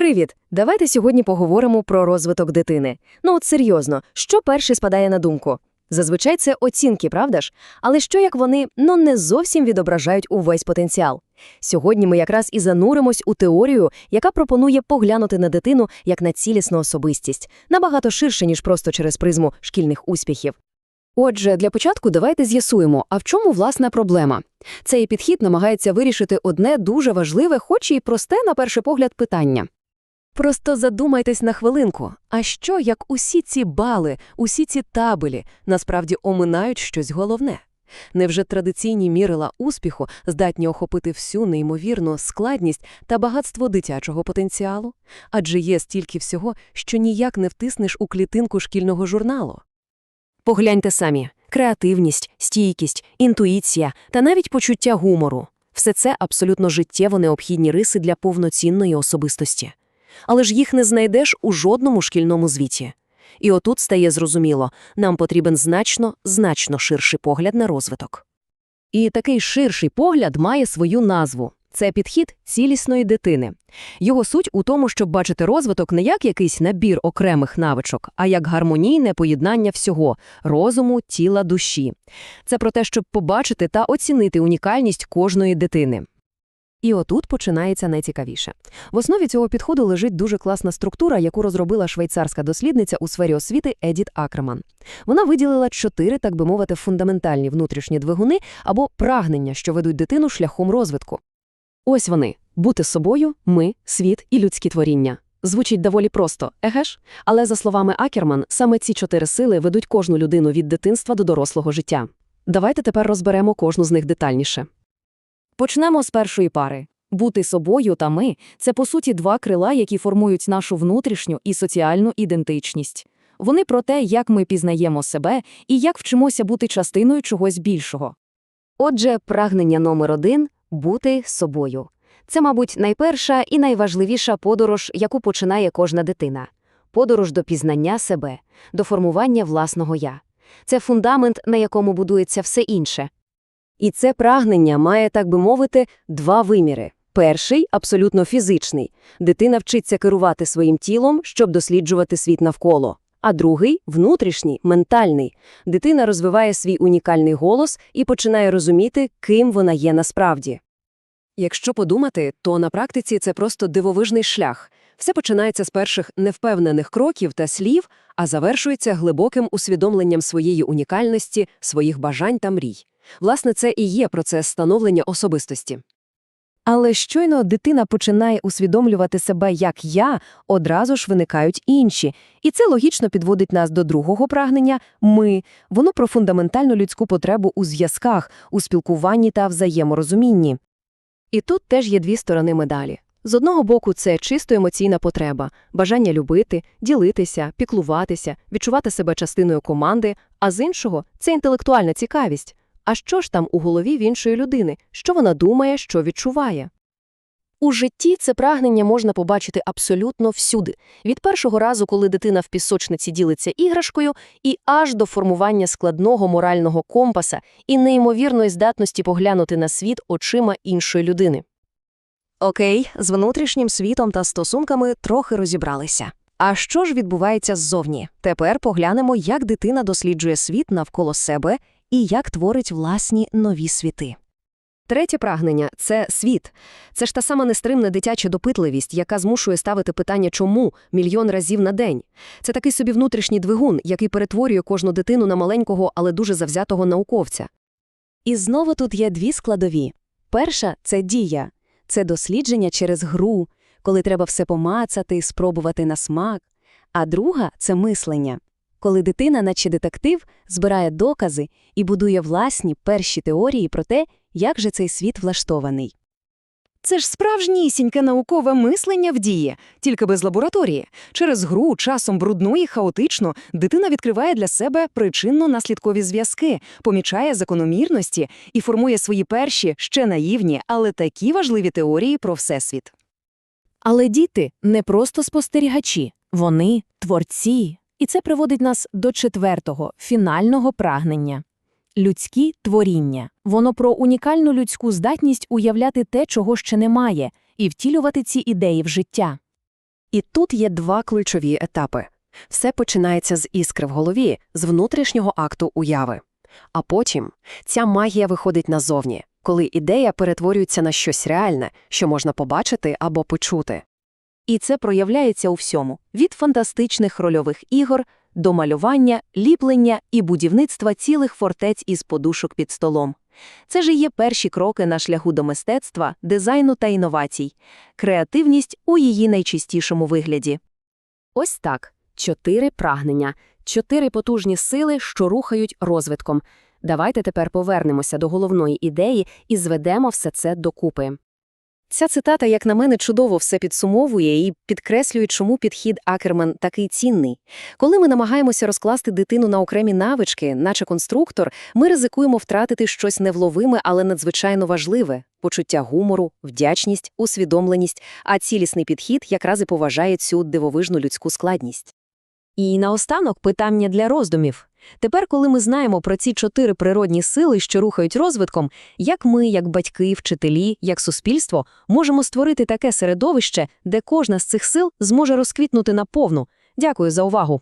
Привіт! Давайте сьогодні поговоримо про розвиток дитини. Ну от серйозно, що перше спадає на думку? Зазвичай це оцінки, правда ж? Але що як вони ну не зовсім відображають увесь потенціал? Сьогодні ми якраз і зануримось у теорію, яка пропонує поглянути на дитину як на цілісну особистість, набагато ширше, ніж просто через призму шкільних успіхів. Отже, для початку давайте з'ясуємо, а в чому власна проблема. Цей підхід намагається вирішити одне дуже важливе, хоч і просте, на перший погляд, питання. Просто задумайтесь на хвилинку, а що, як усі ці бали, усі ці табелі насправді оминають щось головне? Невже традиційні мірила успіху здатні охопити всю неймовірну складність та багатство дитячого потенціалу? Адже є стільки всього, що ніяк не втиснеш у клітинку шкільного журналу. Погляньте самі креативність, стійкість, інтуїція та навіть почуття гумору все це абсолютно життєво необхідні риси для повноцінної особистості. Але ж їх не знайдеш у жодному шкільному звіті. І отут стає зрозуміло, нам потрібен значно, значно ширший погляд на розвиток. І такий ширший погляд має свою назву. Це підхід цілісної дитини. Його суть у тому, щоб бачити розвиток не як якийсь набір окремих навичок, а як гармонійне поєднання всього розуму, тіла, душі. Це про те, щоб побачити та оцінити унікальність кожної дитини. І отут починається найцікавіше. В основі цього підходу лежить дуже класна структура, яку розробила швейцарська дослідниця у сфері освіти Едіт Акерман. Вона виділила чотири, так би мовити, фундаментальні внутрішні двигуни або прагнення, що ведуть дитину шляхом розвитку. Ось вони бути собою, ми, світ і людські творіння. Звучить доволі просто, еге ж? Але за словами Акерман, саме ці чотири сили ведуть кожну людину від дитинства до дорослого життя. Давайте тепер розберемо кожну з них детальніше. Почнемо з першої пари. Бути собою та ми це по суті два крила, які формують нашу внутрішню і соціальну ідентичність. Вони про те, як ми пізнаємо себе і як вчимося бути частиною чогось більшого. Отже, прагнення номер один бути собою. Це, мабуть, найперша і найважливіша подорож, яку починає кожна дитина подорож до пізнання себе, до формування власного я. Це фундамент, на якому будується все інше. І це прагнення має, так би мовити, два виміри. Перший абсолютно фізичний. Дитина вчиться керувати своїм тілом, щоб досліджувати світ навколо. А другий внутрішній, ментальний. Дитина розвиває свій унікальний голос і починає розуміти, ким вона є насправді. Якщо подумати, то на практиці це просто дивовижний шлях. Все починається з перших невпевнених кроків та слів, а завершується глибоким усвідомленням своєї унікальності, своїх бажань та мрій. Власне, це і є процес становлення особистості. Але щойно дитина починає усвідомлювати себе як я, одразу ж виникають інші. І це логічно підводить нас до другого прагнення ми. Воно про фундаментальну людську потребу у зв'язках, у спілкуванні та взаєморозумінні. І тут теж є дві сторони медалі. З одного боку, це чисто емоційна потреба, бажання любити, ділитися, піклуватися, відчувати себе частиною команди, а з іншого це інтелектуальна цікавість. А що ж там у голові в іншої людини, що вона думає, що відчуває? У житті це прагнення можна побачити абсолютно всюди, від першого разу, коли дитина в пісочниці ділиться іграшкою, і аж до формування складного морального компаса і неймовірної здатності поглянути на світ очима іншої людини. Окей, з внутрішнім світом та стосунками трохи розібралися. А що ж відбувається ззовні? Тепер поглянемо, як дитина досліджує світ навколо себе і як творить власні нові світи. Третє прагнення це світ. Це ж та сама нестримна дитяча допитливість, яка змушує ставити питання чому мільйон разів на день. Це такий собі внутрішній двигун, який перетворює кожну дитину на маленького, але дуже завзятого науковця. І знову тут є дві складові. Перша це дія, це дослідження через гру, коли треба все помацати, спробувати на смак. А друга це мислення коли дитина, наче детектив, збирає докази і будує власні перші теорії про те, як же цей світ влаштований. Це ж справжнісіньке наукове мислення в дії, тільки без лабораторії. Через гру, часом брудну і хаотично, дитина відкриває для себе причинно-наслідкові зв'язки, помічає закономірності і формує свої перші, ще наївні, але такі важливі теорії про всесвіт. Але діти не просто спостерігачі, вони творці. І це приводить нас до четвертого, фінального прагнення. Людські творіння. Воно про унікальну людську здатність уявляти те, чого ще немає, і втілювати ці ідеї в життя. І тут є два ключові етапи. Все починається з іскри в голові, з внутрішнього акту уяви. А потім ця магія виходить назовні, коли ідея перетворюється на щось реальне, що можна побачити або почути. І це проявляється у всьому – від фантастичних рольових ігор до малювання, ліплення і будівництва цілих фортець із подушок під столом. Це ж і є перші кроки на шляху до мистецтва, дизайну та інновацій. Креативність у її найчистішому вигляді. Ось так. Чотири прагнення, чотири потужні сили, що рухають розвитком. Давайте тепер повернемося до головної ідеї і зведемо все це докупи. Ця цитата, як на мене, чудово все підсумовує і підкреслює, чому підхід Акерман такий цінний. Коли ми намагаємося розкласти дитину на окремі навички, наче конструктор, ми ризикуємо втратити щось невловиме, але надзвичайно важливе – почуття гумору, вдячність, усвідомленість, а цілісний підхід якраз і поважає цю дивовижну людську складність. І наостанок питання для роздумів. Тепер, коли ми знаємо про ці чотири природні сили, що рухають розвитком, як ми, як батьки, вчителі, як суспільство, можемо створити таке середовище, де кожна з цих сил зможе розквітнути наповну? Дякую за увагу.